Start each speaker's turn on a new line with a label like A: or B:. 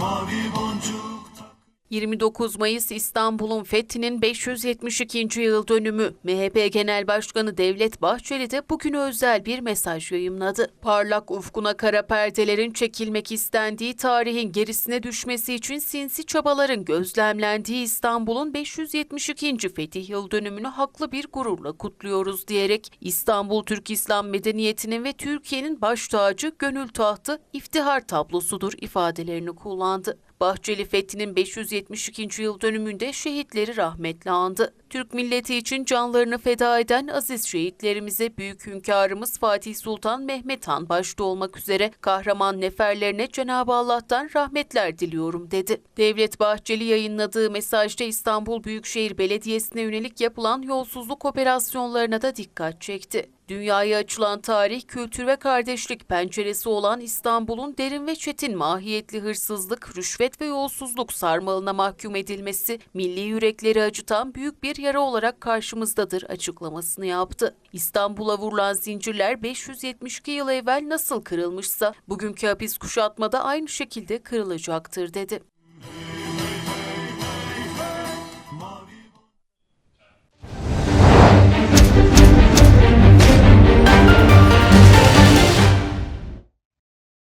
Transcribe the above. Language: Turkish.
A: 머리 본죽
B: 29 Mayıs İstanbul'un fethinin 572. yıl dönümü. MHP Genel Başkanı Devlet Bahçeli de bugün özel bir mesaj yayımladı. Parlak ufkuna kara perdelerin çekilmek istendiği tarihin gerisine düşmesi için sinsi çabaların gözlemlendiği İstanbul'un 572. fetih yıl dönümünü haklı bir gururla kutluyoruz diyerek İstanbul Türk İslam medeniyetinin ve Türkiye'nin baş tacı, gönül tahtı, iftihar tablosudur ifadelerini kullandı. Bahçeli Fethi'nin 572. yıl dönümünde şehitleri rahmetle andı. Türk milleti için canlarını feda eden aziz şehitlerimize büyük hünkârımız Fatih Sultan Mehmet Han başta olmak üzere kahraman neferlerine Cenab-ı Allah'tan rahmetler diliyorum dedi. Devlet Bahçeli yayınladığı mesajda İstanbul Büyükşehir Belediyesi'ne yönelik yapılan yolsuzluk operasyonlarına da dikkat çekti. Dünyaya açılan tarih, kültür ve kardeşlik penceresi olan İstanbul'un derin ve çetin mahiyetli hırsızlık, rüşvet ve yolsuzluk sarmalına mahkum edilmesi, milli yürekleri acıtan büyük bir yara olarak karşımızdadır açıklamasını yaptı. İstanbul'a vurulan zincirler 572 yıl evvel nasıl kırılmışsa, bugünkü hapis kuşatmada aynı şekilde kırılacaktır dedi.